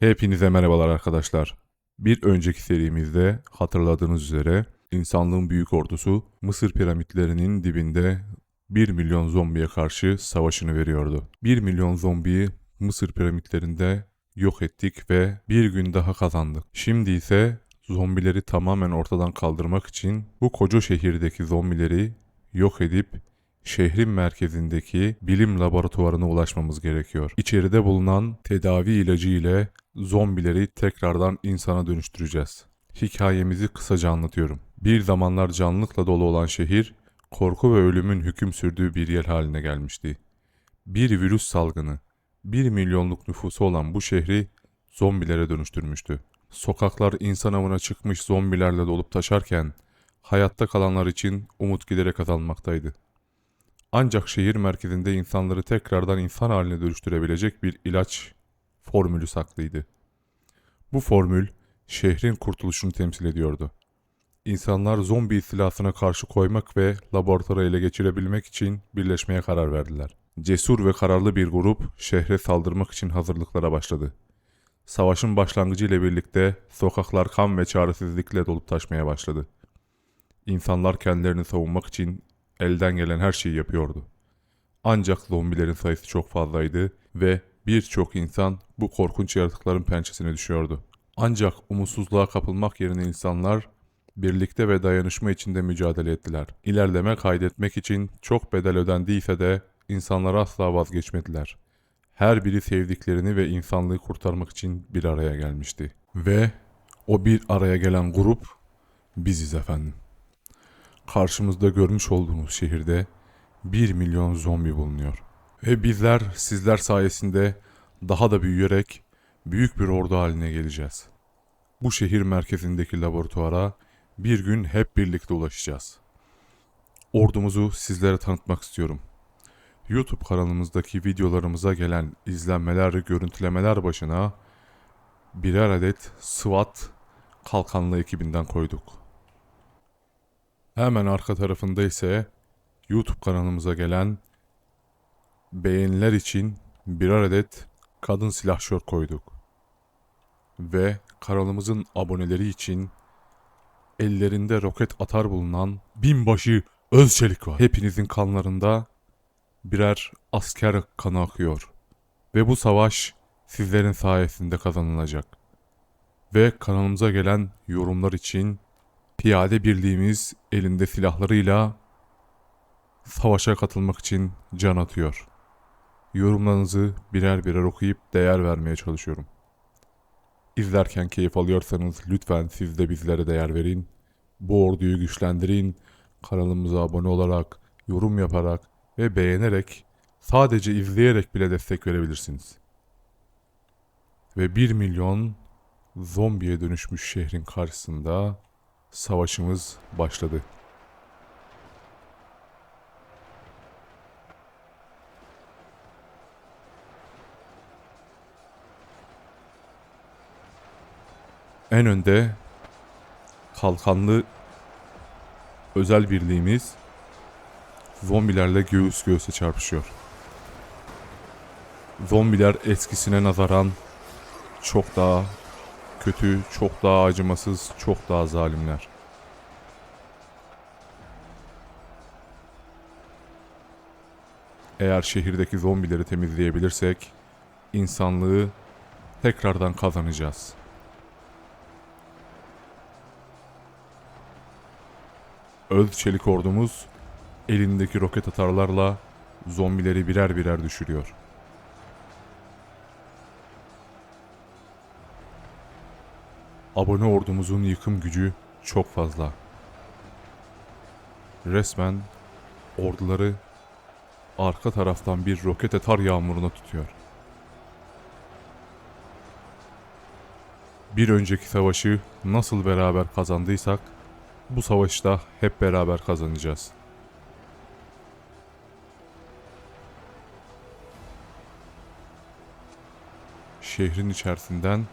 Hepinize merhabalar arkadaşlar. Bir önceki serimizde hatırladığınız üzere insanlığın büyük ordusu Mısır piramitlerinin dibinde 1 milyon zombiye karşı savaşını veriyordu. 1 milyon zombiyi Mısır piramitlerinde yok ettik ve bir gün daha kazandık. Şimdi ise zombileri tamamen ortadan kaldırmak için bu koca şehirdeki zombileri yok edip şehrin merkezindeki bilim laboratuvarına ulaşmamız gerekiyor. İçeride bulunan tedavi ilacı ile zombileri tekrardan insana dönüştüreceğiz. Hikayemizi kısaca anlatıyorum. Bir zamanlar canlılıkla dolu olan şehir, korku ve ölümün hüküm sürdüğü bir yer haline gelmişti. Bir virüs salgını, bir milyonluk nüfusu olan bu şehri zombilere dönüştürmüştü. Sokaklar insan avına çıkmış zombilerle dolup taşarken, hayatta kalanlar için umut giderek azalmaktaydı. Ancak şehir merkezinde insanları tekrardan insan haline dönüştürebilecek bir ilaç formülü saklıydı. Bu formül şehrin kurtuluşunu temsil ediyordu. İnsanlar zombi istilasına karşı koymak ve laboratuvarı ele geçirebilmek için birleşmeye karar verdiler. Cesur ve kararlı bir grup şehre saldırmak için hazırlıklara başladı. Savaşın başlangıcı ile birlikte sokaklar kan ve çaresizlikle dolup taşmaya başladı. İnsanlar kendilerini savunmak için elden gelen her şeyi yapıyordu. Ancak zombilerin sayısı çok fazlaydı ve birçok insan bu korkunç yaratıkların pençesine düşüyordu. Ancak umutsuzluğa kapılmak yerine insanlar birlikte ve dayanışma içinde mücadele ettiler. İlerleme kaydetmek için çok bedel ödendiyse de insanlar asla vazgeçmediler. Her biri sevdiklerini ve insanlığı kurtarmak için bir araya gelmişti. Ve o bir araya gelen grup biziz efendim. Karşımızda görmüş olduğunuz şehirde 1 milyon zombi bulunuyor. Ve bizler sizler sayesinde daha da büyüyerek büyük bir ordu haline geleceğiz. Bu şehir merkezindeki laboratuvara bir gün hep birlikte ulaşacağız. Ordumuzu sizlere tanıtmak istiyorum. YouTube kanalımızdaki videolarımıza gelen izlenmeler, görüntülemeler başına birer adet SWAT kalkanlı ekibinden koyduk. Hemen arka tarafında ise YouTube kanalımıza gelen beğeniler için birer adet kadın silahşör koyduk. Ve kanalımızın aboneleri için ellerinde roket atar bulunan binbaşı Özçelik var. Hepinizin kanlarında birer asker kanı akıyor. Ve bu savaş sizlerin sayesinde kazanılacak. Ve kanalımıza gelen yorumlar için piyade birliğimiz elinde silahlarıyla savaşa katılmak için can atıyor. Yorumlarınızı birer birer okuyup değer vermeye çalışıyorum. İzlerken keyif alıyorsanız lütfen siz de bizlere değer verin. Bu orduyu güçlendirin. Kanalımıza abone olarak, yorum yaparak ve beğenerek sadece izleyerek bile destek verebilirsiniz. Ve 1 milyon zombiye dönüşmüş şehrin karşısında savaşımız başladı. En önde kalkanlı özel birliğimiz zombilerle göğüs göğüse çarpışıyor. Zombiler eskisine nazaran çok daha kötü, çok daha acımasız, çok daha zalimler. Eğer şehirdeki zombileri temizleyebilirsek insanlığı tekrardan kazanacağız. Öz çelik ordumuz elindeki roket atarlarla zombileri birer birer düşürüyor. Abone ordumuzun yıkım gücü çok fazla. Resmen orduları arka taraftan bir roket atar yağmuruna tutuyor. Bir önceki savaşı nasıl beraber kazandıysak bu savaşta hep beraber kazanacağız. Şehrin içerisinden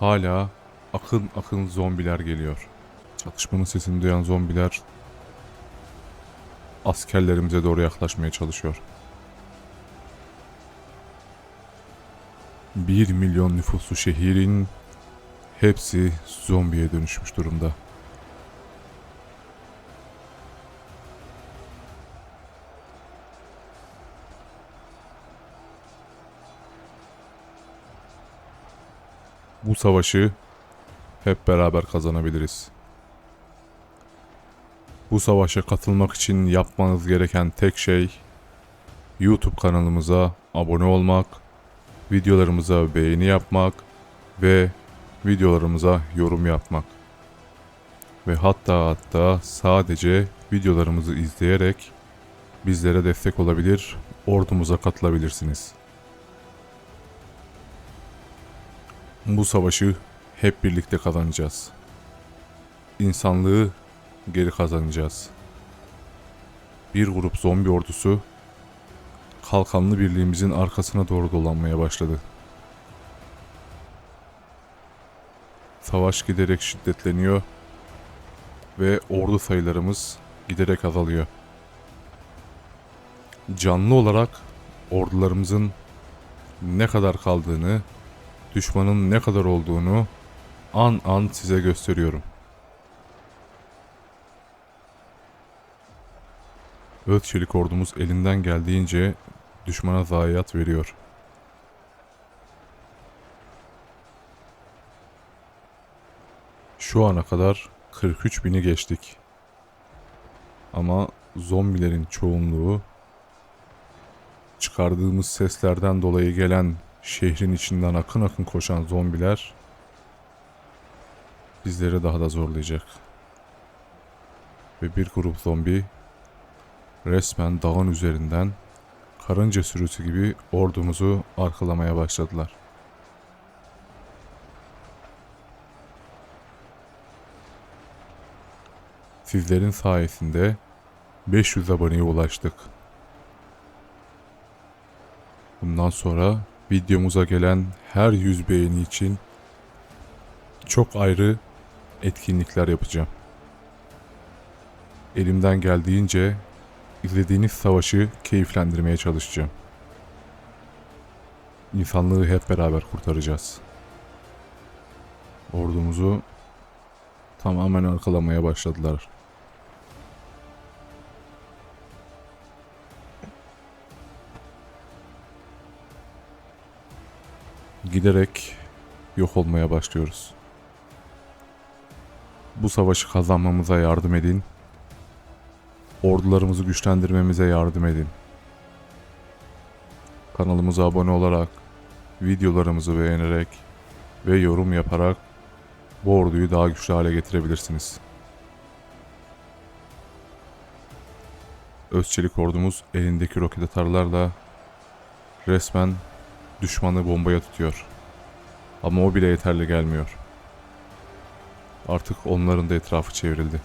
hala akın akın zombiler geliyor. Çatışmanın sesini duyan zombiler askerlerimize doğru yaklaşmaya çalışıyor. 1 milyon nüfuslu şehrin hepsi zombiye dönüşmüş durumda. Bu savaşı hep beraber kazanabiliriz. Bu savaşa katılmak için yapmanız gereken tek şey YouTube kanalımıza abone olmak, videolarımıza beğeni yapmak ve videolarımıza yorum yapmak. Ve hatta hatta sadece videolarımızı izleyerek bizlere destek olabilir, ordumuza katılabilirsiniz. Bu savaşı hep birlikte kazanacağız. İnsanlığı geri kazanacağız. Bir grup zombi ordusu kalkanlı birliğimizin arkasına doğru dolanmaya başladı. Savaş giderek şiddetleniyor ve ordu sayılarımız giderek azalıyor. Canlı olarak ordularımızın ne kadar kaldığını, düşmanın ne kadar olduğunu an an size gösteriyorum. Öğütçelik ordumuz elinden geldiğince düşmana zayiat veriyor. Şu ana kadar 43 bini geçtik. Ama zombilerin çoğunluğu çıkardığımız seslerden dolayı gelen şehrin içinden akın akın koşan zombiler bizleri daha da zorlayacak. Ve bir grup zombi resmen dağın üzerinden karınca sürüsü gibi ordumuzu arkalamaya başladılar. Sizlerin sayesinde 500 aboneye ulaştık. Bundan sonra videomuza gelen her 100 beğeni için çok ayrı etkinlikler yapacağım. Elimden geldiğince izlediğiniz savaşı keyiflendirmeye çalışacağım. İnsanlığı hep beraber kurtaracağız. Ordumuzu tamamen arkalamaya başladılar. Giderek yok olmaya başlıyoruz. Bu savaşı kazanmamıza yardım edin ordularımızı güçlendirmemize yardım edin. Kanalımıza abone olarak, videolarımızı beğenerek ve yorum yaparak bu orduyu daha güçlü hale getirebilirsiniz. Özçelik ordumuz elindeki roket atarlarla resmen düşmanı bombaya tutuyor. Ama o bile yeterli gelmiyor. Artık onların da etrafı çevrildi.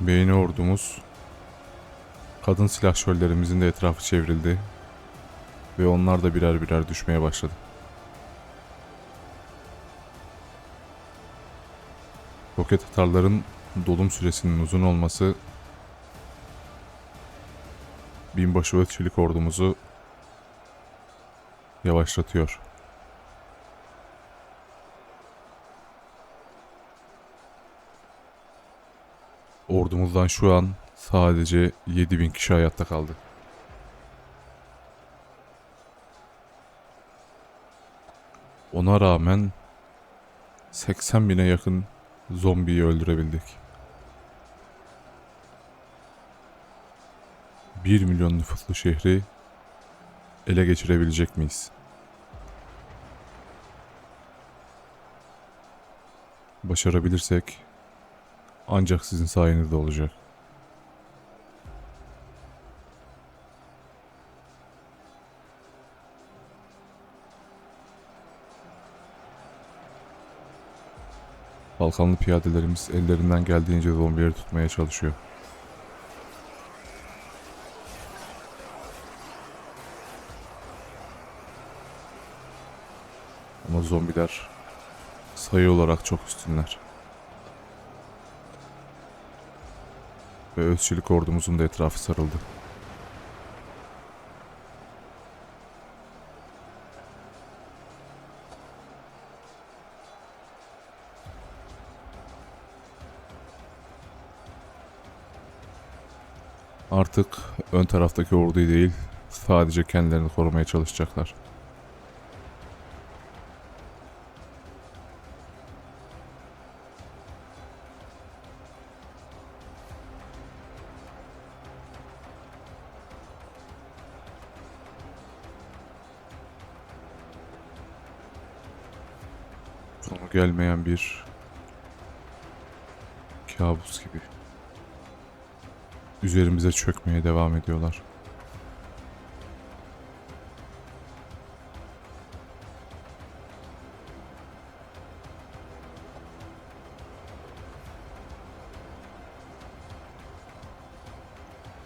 Beğeni ordumuz kadın silahşörlerimizin de etrafı çevrildi ve onlar da birer birer düşmeye başladı. Roket atarların dolum süresinin uzun olması binbaşı ve çelik ordumuzu yavaşlatıyor. Ordumuzdan şu an sadece 7000 kişi hayatta kaldı. Ona rağmen 80 bine yakın zombiyi öldürebildik. 1 milyon nüfuslu şehri ele geçirebilecek miyiz? Başarabilirsek ancak sizin sayenizde olacak. Balkanlı piyadelerimiz ellerinden geldiğince zombileri tutmaya çalışıyor. Ama zombiler sayı olarak çok üstünler. ve özçelik ordumuzun da etrafı sarıldı. Artık ön taraftaki orduyu değil, sadece kendilerini korumaya çalışacaklar. Sonu gelmeyen bir kabus gibi. Üzerimize çökmeye devam ediyorlar.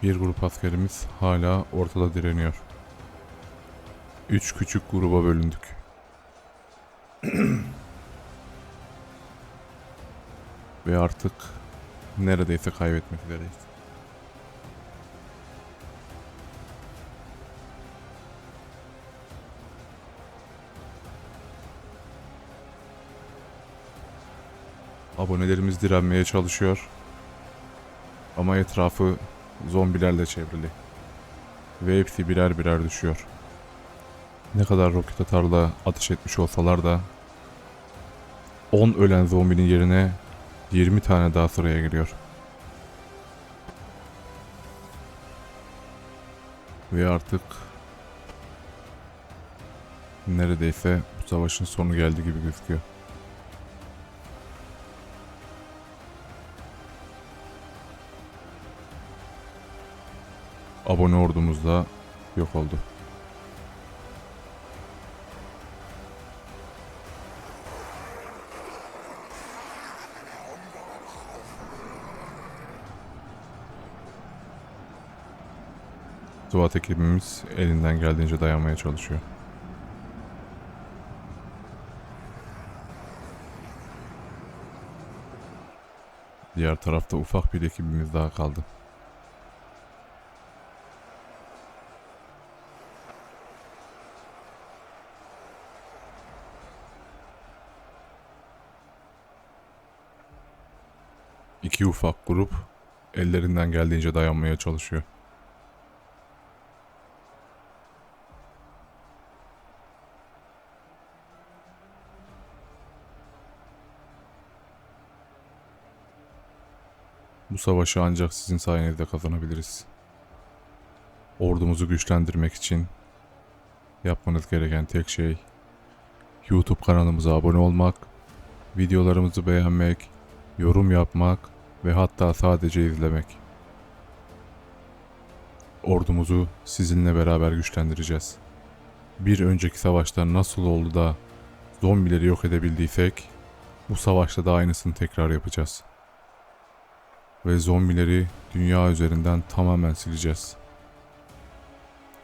Bir grup askerimiz hala ortada direniyor. Üç küçük gruba bölündük. Ve artık neredeyse kaybetmek üzereyiz. Abonelerimiz direnmeye çalışıyor. Ama etrafı zombilerle çevrili. Ve hepsi birer birer düşüyor. Ne kadar roket atarla ateş etmiş olsalar da 10 ölen zombinin yerine 20 tane daha sıraya giriyor. Ve artık neredeyse bu savaşın sonu geldi gibi gözüküyor. Abone ordumuz da yok oldu. Suat ekibimiz elinden geldiğince dayanmaya çalışıyor. Diğer tarafta ufak bir ekibimiz daha kaldı. İki ufak grup ellerinden geldiğince dayanmaya çalışıyor. Bu savaşı ancak sizin sayenizde kazanabiliriz. Ordumuzu güçlendirmek için yapmanız gereken tek şey YouTube kanalımıza abone olmak, videolarımızı beğenmek, yorum yapmak ve hatta sadece izlemek. Ordumuzu sizinle beraber güçlendireceğiz. Bir önceki savaşta nasıl oldu da zombileri yok edebildiysek bu savaşta da aynısını tekrar yapacağız ve zombileri dünya üzerinden tamamen sileceğiz.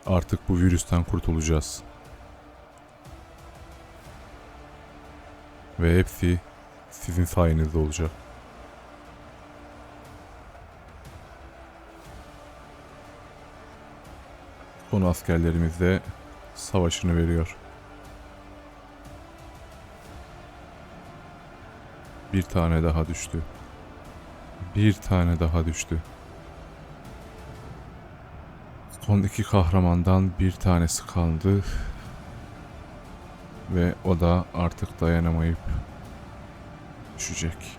Artık bu virüsten kurtulacağız. Ve hepsi sizin sayenizde olacak. Son askerlerimiz de savaşını veriyor. Bir tane daha düştü. Bir tane daha düştü. Son iki kahramandan bir tanesi kaldı. Ve o da artık dayanamayıp düşecek.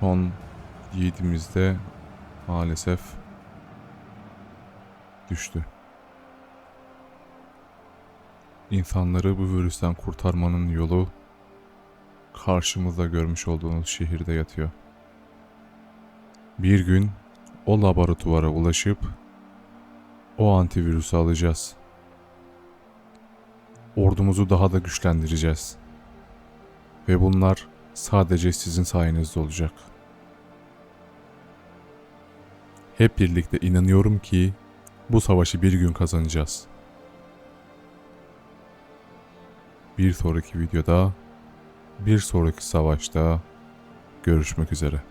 Son yiğidimiz de maalesef düştü. İnsanları bu virüsten kurtarmanın yolu karşımızda görmüş olduğunuz şehirde yatıyor. Bir gün o laboratuvara ulaşıp o antivirüsü alacağız. Ordumuzu daha da güçlendireceğiz. Ve bunlar sadece sizin sayenizde olacak. Hep birlikte inanıyorum ki bu savaşı bir gün kazanacağız. Bir sonraki videoda bir sonraki savaşta Görüşmek üzere.